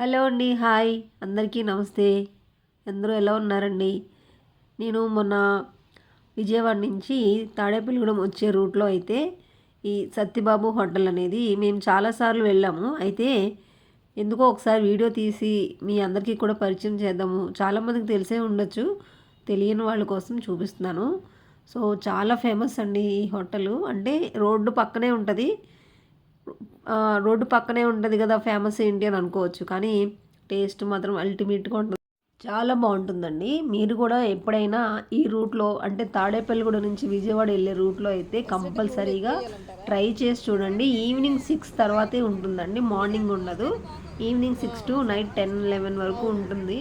Hello అండి hi. అందరికీ నమస్తే. అందరూ ఎలా ఉన్నారండి? నేను మొన్న విజయవాడ నుంచి తాడేపల్లిగూడెం వచ్చే రూట్లో అయితే ఈ సత్యబాబు హోటల్ అనేది మేము చాలాసార్లు వెళ్ళాము. అయితే ఎందుకో ఒకసారి వీడియో తీసి మీ అందరికీ కూడా పరిచయం చేద్దాము. చాలామందికి తెలిసే ఉండొచ్చు. తెలియని వాళ్ళ కోసం చూపిస్తున్నాను. సో చాలా ఫేమస్ అండి ఈ హోటల్. అంటే రోడ్డు పక్కనే ఉంటుంది. రోడ్డు పక్కనే ఉంటుంది కదా ఫేమస్ ఏంటి అని అనుకోవచ్చు. కానీ టేస్ట్ మాత్రం అల్టిమేట్గా ఉంటుంది. చాలా బాగుంటుందండి. మీరు కూడా ఎప్పుడైనా ఈ రూట్లో అంటే తాడేపల్లిగూడ నుంచి విజయవాడ వెళ్ళే రూట్లో అయితే కంపల్సరీగా ట్రై చేసి చూడండి. ఈవినింగ్ సిక్స్ తర్వాతే ఉంటుందండి. మార్నింగ్ ఉండదు. Evening six to night ten eleven వరకు ఉంటుంది.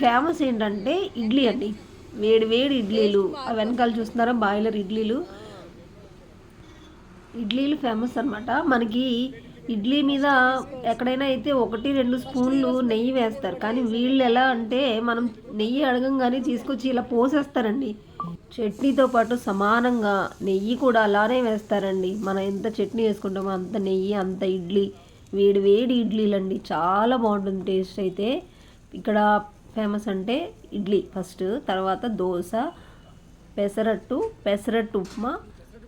ఫేమస్ ఏంటంటే ఇడ్లీ అండి. వేడి వేడి ఇడ్లీలు. వెనకాల చూస్తున్నారా? బాయిలర్ ఇడ్లీలు. ఇడ్లీలు ఫేమస్ అనమాట మనకి ఇడ్లీ మీద ఎక్కడైనా అయితే ఒకటి రెండు స్పూన్లు నెయ్యి వేస్తారు. కానీ వీళ్ళు ఎలా అంటే మనం నెయ్యి అడగంగానే తీసుకొచ్చి ఇలా పోసేస్తారండి. చట్నీతో పాటు సమానంగా నెయ్యి కూడా అలానే వేస్తారండి. మనం ఎంత చట్నీ వేసుకుంటామో అంత నెయ్యి అంత ఇడ్లీ వేడి వేడి ఇడ్లీలండి. చాలా బాగుంటుంది టేస్ట్ అయితే. ఇక్కడ ఫేమస్ అంటే ఇడ్లీ ఫస్ట్ తర్వాత దోశ పెసరట్టు పెసరట్టు ఉప్మా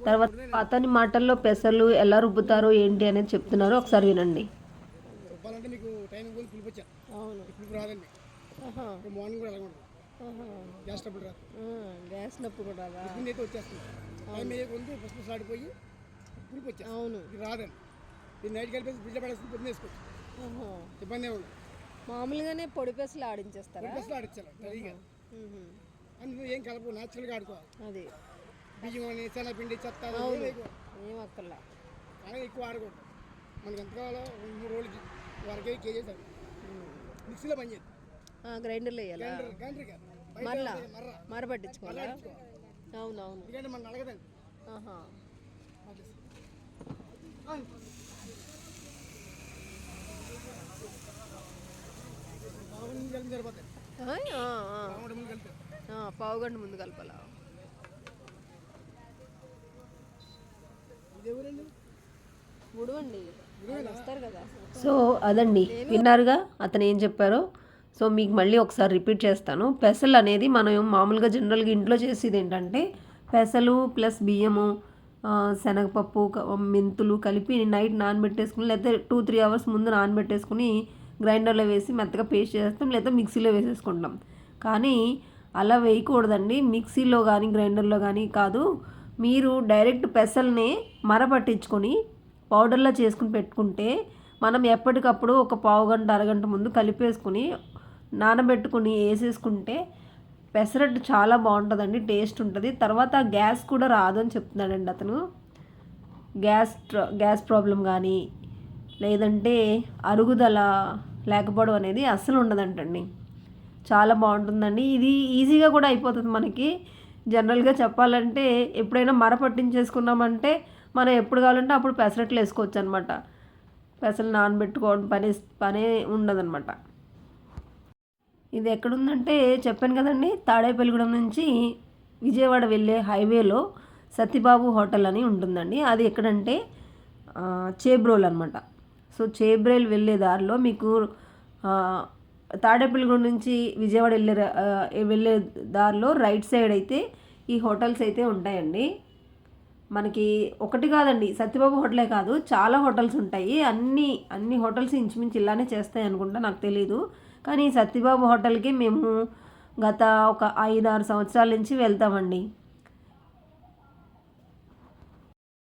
తర్వాత అతని మాటల్లో పెసలు ఎలా రుబ్బుతారో ఏంటి అనేది చెప్తున్నారు. ఒకసారి వినండి. అవును. ఇప్పుడు రాదండి. నైట్ కలిపేసి ఫ్రిడ్జ్లో వేసుకోవచ్చు. ఇబ్బంది ఏమి మామూలుగానే పొడి పెసలు ఆడించేస్తారా? ఆడిచ్చారు రెడీగా మ్మ్. అందులో ఏం కలపు న్యాచురల్గా ఆడుకోవాలి. అది. బియ్యం అని శనగపిండి చెత్త ఏం అక్కర్లా. కానీ ఎక్కువ ఆడకూడదు. మనకి ఎంత కావాలో మూడు రోజులకి వరకే కేజీ సార్ మిక్సీలో పని చేద్దాం ఆ, గ్రైండర్లో వేయాలా? గ్రైండర్ మరలా? మర పట్టించుకోవాలా? అవునవును. ఎందుకంటే మనం అడగదండి. ఆహా. మామూలు ముందు కలిపి సరిపోతాయి ఆయ్, ఆ, ఆ. మామూలు ముందు కలిపి ఆ, పావు గంట ముందు కలపాలా ఇది ఎవరండి ముడవండి ఆయన వస్తారు కదా సో అదండి. విన్నారుగా? అతను ఏం చెప్పారో? సో మీకు మళ్ళీ ఒకసారి రిపీట్ చేస్తాను. పెసలు అనేది మనం మామూలుగా జనరల్గా ఇంట్లో చేసేది ఏంటంటే పెసలు ప్లస్ బియ్యము శనగపప్పు మెంతులు కలిపి నైట్ నానబెట్టేసుకుని లేకపోతే టూ త్రీ అవర్స్ ముందు నానబెట్టేసుకుని గ్రైండర్లో వేసి మెత్తగా పేస్ట్ చేస్తాం లేదా మిక్సీలో వేసేసుకుంటాం. కానీ అలా వేయకూడదండి. మిక్సీలో కానీ గ్రైండర్లో కానీ కాదు. మీరు డైరెక్ట్ పెసల్ని మరపట్టించుకొని పౌడర్లా చేసుకుని పెట్టుకుంటే మనం ఎప్పటికప్పుడు ఒక పావు గంట అరగంట ముందు కలిపేసుకుని నానబెట్టుకుని వేసేసుకుంటే పెసరట్టు చాలా బాగుంటుందండి టేస్ట్ ఉంటుంది. తర్వాత గ్యాస్ కూడా రాదు అని చెప్తున్నాడండి అతను. గ్యాస్ గ్యాస్ ప్రాబ్లం కానీ లేదంటే అరుగుదల లేకపోవడం అనేది అస్సలు ఉండదంటండి. చాలా బాగుంటుందండి. ఇది ఈజీగా కూడా అయిపోతుంది మనకి. జనరల్గా చెప్పాలంటే ఎప్పుడైనా మర పట్టించేసుకున్నామంటే మనం ఎప్పుడు కావాలంటే అప్పుడు పెసరట్లు వేసుకోవచ్చు అనమాట పెసలు నానబెట్టుకోవడం పని పనే ఉండదన్నమాట ఇది ఎక్కడుందంటే చెప్పాను కదండి తాడేపల్లిగూడెం నుంచి విజయవాడ వెళ్ళే హైవేలో సత్యబాబు హోటల్ అని ఉంటుందండి. అది ఎక్కడంటే చేబ్రోల్ అనమాట. సో చేబ్రోల్ వెళ్ళే దారిలో మీకు తాడేపల్లిగూడ నుంచి విజయవాడ వెళ్ళే వెళ్ళే దారిలో రైట్ సైడ్ అయితే ఈ హోటల్స్ అయితే ఉంటాయండి. మనకి ఒకటి కాదండి సత్యబాబు హోటలే కాదు చాలా హోటల్స్ ఉంటాయి. అన్ని అన్ని హోటల్స్ ఇంచుమించు ఇలానే చేస్తాయి అనుకుంటా నాకు తెలీదు. కానీ సత్యబాబు హోటల్కి మేము గత ఒక ఐదు ఆరు సంవత్సరాల నుంచి వెళ్తామండి.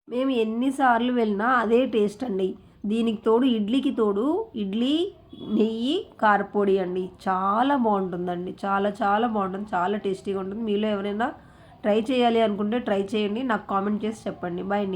మేము ఎన్నిసార్లు వెళ్ళినా అదే టేస్ట్ అండి. దీనికి తోడు ఇడ్లీకి తోడు ఇడ్లీ నెయ్యి కారపొడి అండి. చాలా బాగుంటుందండి. చాలా చాలా బాగుంటుంది. చాలా టేస్టీగా ఉంటుంది. మీలో ఎవరైనా ట్రై చేయాలి అనుకుంటే ట్రై చేయండి. నాకు కామెంట్ చేసి చెప్పండి. బాయ్ అండి.